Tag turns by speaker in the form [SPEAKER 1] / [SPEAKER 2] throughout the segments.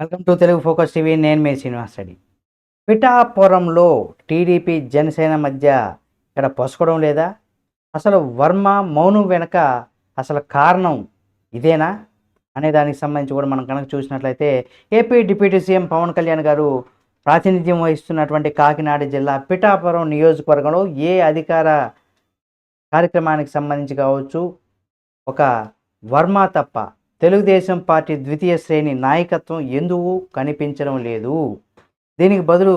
[SPEAKER 1] Welcome to Telugu focus TV నేను మీ శ్రీనివాస్ రెడ్డి. పిఠాపురంలో టీడీపీ జనసేన మధ్య ఇక్కడ పసుకోవడం లేదా? అసలు వర్మ మౌనం వెనక అసలు కారణం ఇదేనా? అనే దానికి సంబంధించి కూడా మనం కనుక చూసినట్లయితే AP deputy CM Pawan Kalyan garu ప్రాతినిధ్యం వహిస్తున్నటువంటి కాకినాడ జిల్లా పిఠాపురం నియోజకవర్గంలో ఏ అధికార కార్యక్రమానికి సంబంధించి కావచ్చు? ఒక వర్మ తప్ప తెలుగుదేశం పార్టీ ద్వితీయ శ్రేణి నాయకత్వం ఎందుకు కనిపించడం లేదు. దీనికి బదులు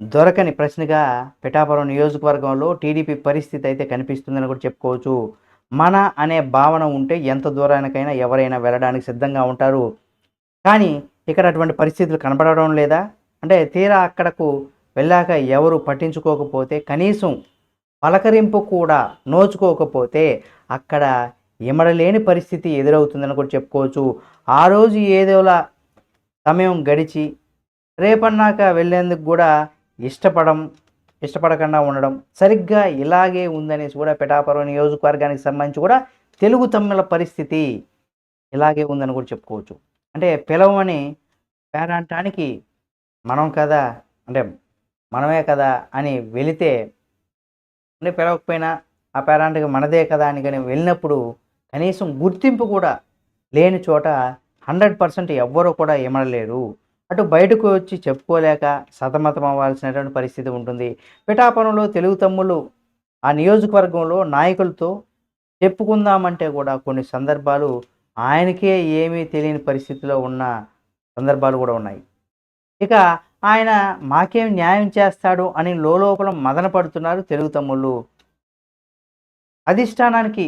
[SPEAKER 1] దొరకని ప్రశ్నగా పిఠాపురం నియోజకవర్గంలో టీడీపీ పరిస్థితి అయితే కనిపిస్తుందని కూడా చెప్పుకోవచ్చు. మన అనే భావన ఉంటే ఎంత దూరానికైనా ఎవరైనా వెళ్ళడానికి సిద్ధంగా ఉంటారు. కానీ ఇక్కడ అటువంటి పరిస్థితులు కనబడడం లేదా? అంటే తీరా అక్కడకు వెళ్ళాక ఎవరు పట్టించుకోకపోతే కనీసం పలకరింపు కూడా నోచుకోకపోతే అక్కడ ఇమడలేని పరిస్థితి ఎదురవుతుందని కూడా చెప్పుకోవచ్చు. ఆ రోజు ఏదోలా సమయం గడిచి రేపన్నాక వెళ్ళేందుకు కూడా ఇష్టపడం ఇష్టపడకుండా ఉండడం సరిగ్గా ఇలాగే ఉందనేసి కూడా పిఠాపురం నియోజకవర్గానికి సంబంధించి కూడా తెలుగు తమ్ముల పరిస్థితి ఇలాగే ఉందని కూడా చెప్పుకోవచ్చు. అంటే పిలవమని పేరంటానికి మనం కదా అంటే మనమే కదా అని వెళితే అంటే పిలవకపోయినా ఆ పేరాంటికి మనదే కదా అని కానీ వెళ్ళినప్పుడు కనీసం గుర్తింపు కూడా లేని చోట హండ్రెడ్ పర్సెంట్ ఎవ్వరూ కూడా ఇమడలేరు అటు బయటకు వచ్చి చెప్పుకోలేక సతమతం అవ్వాల్సినటువంటి పరిస్థితి ఉంటుంది. పిఠాపురంలో తెలుగు తమ్ముళ్ళు ఆ నియోజకవర్గంలో నాయకులతో చెప్పుకుందామంటే కూడా కొన్ని సందర్భాలు ఆయనకే ఏమీ తెలియని పరిస్థితిలో ఉన్న సందర్భాలు కూడా ఉన్నాయి. ఇక ఆయన మాకేం న్యాయం చేస్తాడు అని లోపల మదన పడుతున్నారు తెలుగు తమ్ముళ్ళు. అధిష్టానానికి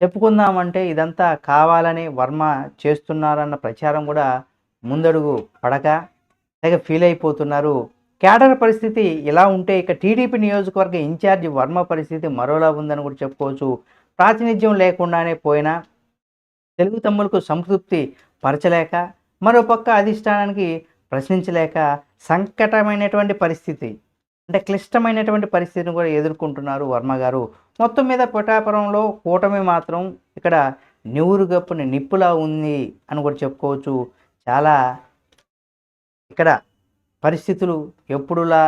[SPEAKER 1] చెప్పుకుందామంటే ఇదంతా కావాలని వర్మ చేస్తున్నారన్న ప్రచారం కూడా ముందడుగు పడక తెగ ఫీల్ అయిపోతున్నారు. కేడర్ పరిస్థితి ఇలా ఉంటే ఇక టీడీపీ నియోజకవర్గ ఇన్ఛార్జి వర్మ పరిస్థితి మరోలా ఉందని కూడా చెప్పుకోవచ్చు. ప్రాతినిధ్యం లేకుండానే పోయినా తెలుగు తమ్ములకు సంతృప్తి పరచలేక మరోపక్క అధిష్టానానికి ప్రశ్నించలేక సంకటమైనటువంటి పరిస్థితి. అంటే క్లిష్టమైనటువంటి పరిస్థితిని కూడా ఎదుర్కొంటున్నారు వర్మ గారు. మొత్తం మీద పిఠాపురంలో కూటమి మాత్రం ఇక్కడ నివురు గప్పుని నిప్పులా ఉంది అని కూడా చెప్పుకోవచ్చు. చాలా ఇక్కడ పరిస్థితులు ఎప్పుడులా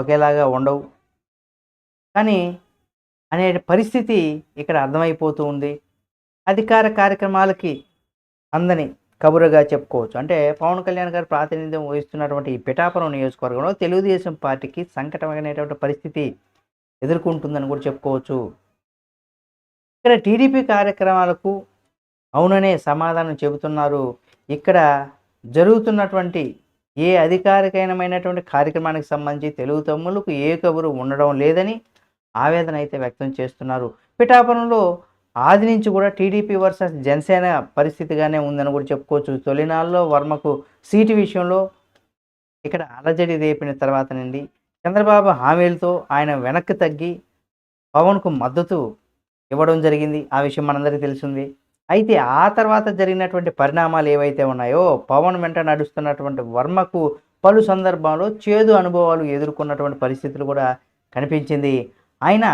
[SPEAKER 1] ఒకేలాగా ఉండవు. కానీ అనే పరిస్థితి ఇక్కడ అర్థమైపోతూ ఉంది. అధికార కార్యక్రమాలకి అందని కబురుగా చెప్పుకోవచ్చు. అంటే పవన్ కళ్యాణ్ గారు ప్రాతినిధ్యం వహిస్తున్నటువంటి ఈ పిఠాపురం నియోజకవర్గంలో తెలుగుదేశం పార్టీకి సంకటమైనటువంటి పరిస్థితి ఎదుర్కొంటుందని కూడా చెప్పుకోవచ్చు. ఇక్కడ టీడీపీ కార్యక్రమాలకు అవుననే సమాధానం చెబుతున్నారు. ఇక్కడ జరుగుతున్నటువంటి ఏ అధికారికమైనటువంటి కార్యక్రమానికి సంబంధించి తెలుగు తమ్ములకు ఏ కబురు ఉండడం లేదని ఆవేదన అయితే వ్యక్తం చేస్తున్నారు. పిఠాపురంలో ఆది నుంచి కూడా టీడీపీ వర్సెస్ జనసేన పరిస్థితిగానే ఉందని కూడా చెప్పుకోవచ్చు. తొలినాళ్ళలో వర్మకు సీటు విషయంలో ఇక్కడ అలజడి రేపిన తర్వాత నుండి చంద్రబాబు హామీలతో ఆయన వెనక్కి తగ్గి పవన్కు మద్దతు ఇవ్వడం జరిగింది. ఆ విషయం మనందరికీ తెలిసింది. అయితే ఆ తర్వాత జరిగినటువంటి పరిణామాలు ఏవైతే ఉన్నాయో పవన్ వెంట నడుస్తున్నటువంటి వర్మకు పలు సందర్భాల్లో చేదు అనుభవాలు ఎదుర్కొన్నటువంటి పరిస్థితులు కూడా కనిపించింది. ఆయన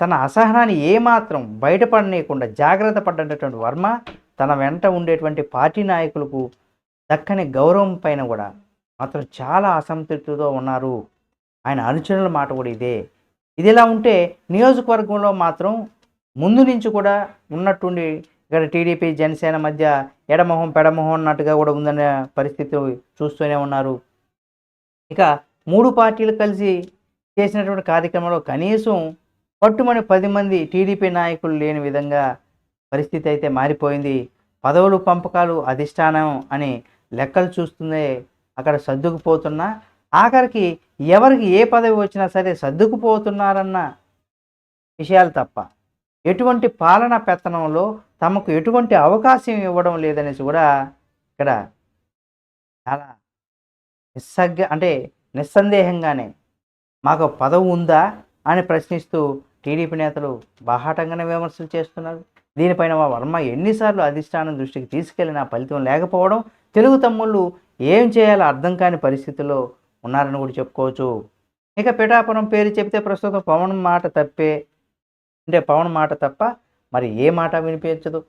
[SPEAKER 1] తన అసహనాన్ని ఏమాత్రం బయటపడనీయకుండా జాగ్రత్త పడ్డటువంటి వర్మ తన వెంట ఉండేటువంటి పార్టీ నాయకులకు దక్కని గౌరవం పైన కూడా మాత్రం చాలా అసంతృప్తితో ఉన్నారు. ఆయన అనుచరుల మాట కూడా ఇదే. ఇది ఇలా ఉంటే నియోజకవర్గంలో మాత్రం ముందు నుంచి కూడా ఉన్నట్టుండి ఇక్కడ టీడీపీ జనసేన మధ్య ఎడమొహం పెడమొహం అన్నట్టుగా కూడా ఉందనే పరిస్థితి చూస్తూనే ఉన్నారు. ఇక మూడు పార్టీలు కలిసి చేసినటువంటి కార్యక్రమంలో కనీసం పట్టుమని పది మంది టీడీపీ నాయకులు లేని విధంగా పరిస్థితి అయితే మారిపోయింది. పదవులు పంపకాలు అధిష్టానం అని లెక్కలు చూస్తుందే అక్కడ సర్దుకుపోతున్నా ఆఖరికి ఎవరికి ఏ పదవి వచ్చినా సరే సర్దుకుపోతున్నారన్న విషయాలు తప్ప ఎటువంటి పాలన పెత్తనంలో తమకు ఎటువంటి అవకాశం ఇవ్వడం లేదనేసి కూడా ఇక్కడ చాలా నిస్సగ్గ అంటే నిస్సందేహంగానే మాకు పదవి ఉందా అని ప్రశ్నిస్తూ టీడీపీ నేతలు బాహాటంగానే విమర్శలు చేస్తున్నారు. దీనిపైన మా వర్మ ఎన్నిసార్లు అధిష్టానం దృష్టికి తీసుకెళ్ళినా ఫలితం లేకపోవడం తెలుగు తమ్ముళ్ళు ఏం చేయాలో అర్థం కాని పరిస్థితుల్లో ఉన్నారని కూడా చెప్పుకోవచ్చు. ఇక పిఠాపురం పేరు చెప్తే ప్రస్తుతం పవన్ మాట తప్పే. అంటే పవన్ మాట తప్ప మరి ఏ మాట వినిపించదు.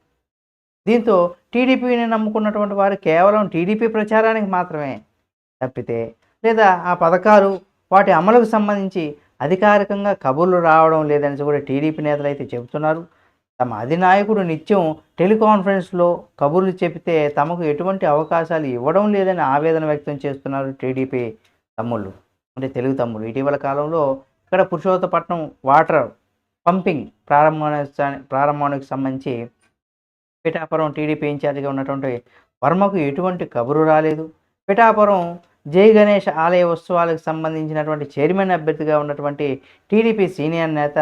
[SPEAKER 1] దీంతో టీడీపీని నమ్ముకున్నటువంటి వారు కేవలం టీడీపీ ప్రచారానికి మాత్రమే తప్పితే లేదా ఆ పథకాలు వాటి అమలుకు సంబంధించి అధికారికంగా కబుర్లు రావడం లేదని కూడా టీడీపీ నేతలు అయితే చెబుతున్నారు. తమ అధినాయకుడు నిత్యం టెలికాన్ఫరెన్స్లో కబుర్లు చెబితే తమకు ఎటువంటి అవకాశాలు ఇవ్వడం లేదని ఆవేదన వ్యక్తం చేస్తున్నారు టీడీపీ తమ్ముళ్ళు అంటే తెలుగు తమ్ముళ్ళు. ఇటీవల కాలంలో ఇక్కడ పురుషోత్తపట్నం వాటర్ పంపింగ్ ప్రారంభానికి ప్రారంభానికి సంబంధించి పిఠాపురం టీడీపీ ఇన్ఛార్జిగా ఉన్నటువంటి వర్మకు ఎటువంటి కబురు రాలేదు. పిఠాపురం జై గణేష్ ఆలయ ఉత్సవాలకు సంబంధించినటువంటి చైర్మన్ అభ్యర్థిగా ఉన్నటువంటి టీడీపీ సీనియర్ నేత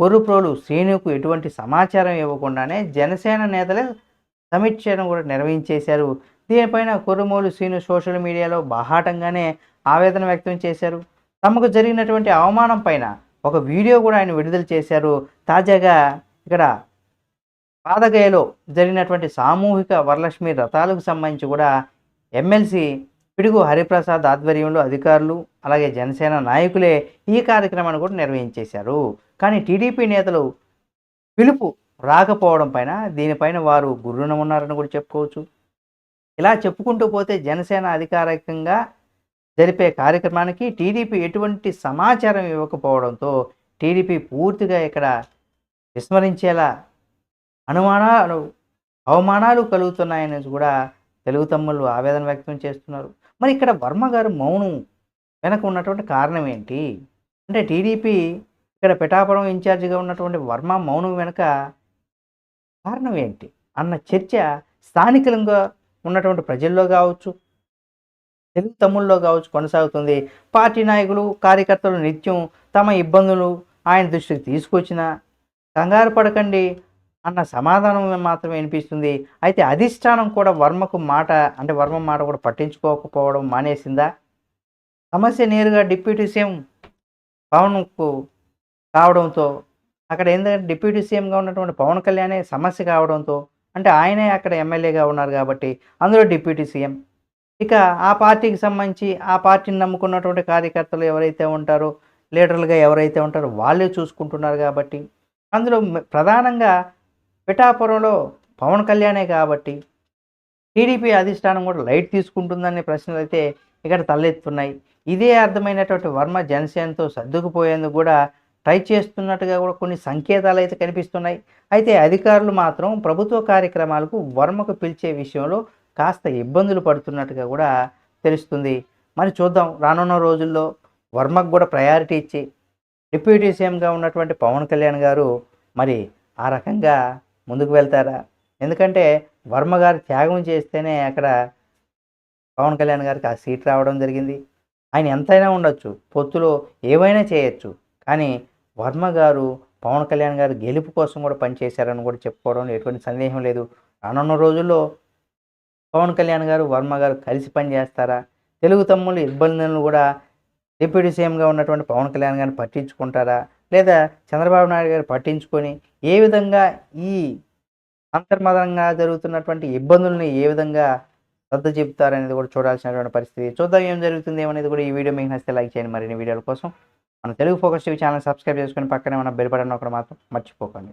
[SPEAKER 1] కొరుప్రోలు శ్రీనుకు ఎటువంటి సమాచారం ఇవ్వకుండానే జనసేన నేతలే సమీక్షను కూడా నిర్వహించేశారు. దీనిపైన కొరుమూలు శ్రీను సోషల్ మీడియాలో బాహాటంగానే ఆవేదన వ్యక్తం చేశారు. తమకు జరిగినటువంటి అవమానం పైన ఒక వీడియో కూడా ఆయన విడుదల చేశారు. తాజాగా ఇక్కడ పాదగయలో జరిగినటువంటి సామూహిక వరలక్ష్మి రథాలకు సంబంధించి కూడా ఎమ్మెల్సీ పిడుగు హరిప్రసాద్ ఆధ్వర్యంలో అధికారులు అలాగే జనసేన నాయకులే ఈ కార్యక్రమాన్ని కూడా నిర్వహించేశారు. కానీ టీడీపీ నేతలు పిలుపు రాకపోవడం పైన దీనిపైన వారు గుర్రున ఉన్నారని కూడా చెప్పుకోవచ్చు. ఇలా చెప్పుకుంటూ పోతే జనసేన అధికారికంగా జరిపే కార్యక్రమానికి టీడీపీ ఎటువంటి సమాచారం ఇవ్వకపోవడంతో టీడీపీ పూర్తిగా ఇక్కడ విస్మరించేలా అనుమానాలు అవమానాలు కలుగుతున్నాయని కూడా తెలుగు తమ్ముళ్ళు ఆవేదన వ్యక్తం చేస్తున్నారు. మరి ఇక్కడ వర్మ గారు మౌనం వెనక ఉన్నటువంటి కారణం ఏంటి? అంటే టీడీపీ ఇక్కడ పిఠాపురం ఇన్ఛార్జిగా ఉన్నటువంటి వర్మ మౌనం వెనుక కారణం ఏంటి? అన్న చర్చ స్థానికంగా ఉన్నటువంటి ప్రజల్లో కావచ్చు తెలుగు తమ్ముల్లో కావచ్చు కొనసాగుతుంది. పార్టీ నాయకులు కార్యకర్తలు నిత్యం తమ ఇబ్బందులు ఆయన దృష్టికి తీసుకొచ్చిన కంగారు పడకండి. అన్న సమాధానం మాత్రమే వినిపిస్తుంది. అయితే అధిష్టానం కూడా వర్మకు మాట అంటే వర్మ మాట కూడా పట్టించుకోకపోవడం మానేసిందా? సమస్య నేరుగా డిప్యూటీ సీఎం పవన్కు కావడంతో అక్కడ ఏంటంటే డిప్యూటీ సీఎంగా ఉన్నటువంటి పవన్ కళ్యాణే సమస్య కావడంతో అంటే ఆయనే అక్కడ ఎమ్మెల్యేగా ఉన్నారు కాబట్టి అందులో డిప్యూటీ సీఎం. ఇక ఆ పార్టీకి సంబంధించి ఆ పార్టీని నమ్ముకున్నటువంటి కార్యకర్తలు ఎవరైతే ఉంటారో లీడర్లుగా ఎవరైతే ఉంటారో వాళ్ళే చూసుకుంటున్నారు కాబట్టి అందులో ప్రధానంగా పిఠాపురంలో పవన్ కళ్యాణే కాబట్టి టీడీపీ అధిష్టానం కూడా లైట్ తీసుకుంటుందనే ప్రశ్నలు అయితే ఇక్కడ తలెత్తున్నాయి ఇదే అర్థమైనటువంటి వర్మ జనసేనతో సర్దుకుపోయేందుకు కూడా ట్రై చేస్తున్నట్టుగా కూడా కొన్ని సంకేతాలు అయితే కనిపిస్తున్నాయి. అయితే అధికారులు మాత్రం ప్రభుత్వ కార్యక్రమాలకు వర్మకు పిలిచే విషయంలో కాస్త ఇబ్బందులు పడుతున్నట్టుగా కూడా తెలుస్తుంది. మరి చూద్దాం రానున్న రోజుల్లో వర్మకు కూడా ప్రయారిటీ ఇచ్చి డిప్యూటీ సీఎంగా ఉన్నటువంటి పవన్ కళ్యాణ్ గారు మరి ఆ రకంగా ముందుకు వెళ్తారా? ఎందుకంటే వర్మ గారు త్యాగం చేస్తేనే అక్కడ పవన్ కళ్యాణ్ గారికి ఆ సీట్ రావడం జరిగింది. ఆయన ఎంతైనా ఉండొచ్చు పొత్తులో ఏవైనా చేయొచ్చు. కానీ వర్మ గారు పవన్ కళ్యాణ్ గారు గెలుపు కోసం కూడా పనిచేశారని కూడా చెప్పుకోవడం ఎటువంటి సందేహం లేదు. రానున్న రోజుల్లో పవన్ కళ్యాణ్ గారు వర్మ గారు కలిసి పనిచేస్తారా తెలుగు తమ్ముళ్ళు ఇబ్బందులను కూడా డిప్యూటీ సీఎంగా ఉన్నటువంటి పవన్ కళ్యాణ్ గారిని పట్టించుకుంటారా? లేదా చంద్రబాబు నాయుడు గారు పట్టించుకొని ఏ విధంగా ఈ అంతర్మతంగా జరుగుతున్నటువంటి ఇబ్బందుల్ని ఏ విధంగా సర్దు చెప్తారనేది కూడా చూడాల్సినటువంటి పరిస్థితి. చూద్దాం ఏం జరుగుతుంది ఏమనేది కూడా ఈ వీడియో మీకు నచ్చితే లైక్ చేయండి. మరిన్ని వీడియోల కోసం మన Telugu focus TV channel subscribe చేసుకొని పక్కనే మన బెల్ బటన్ ఒకటి మాత్రం మర్చిపోకండి.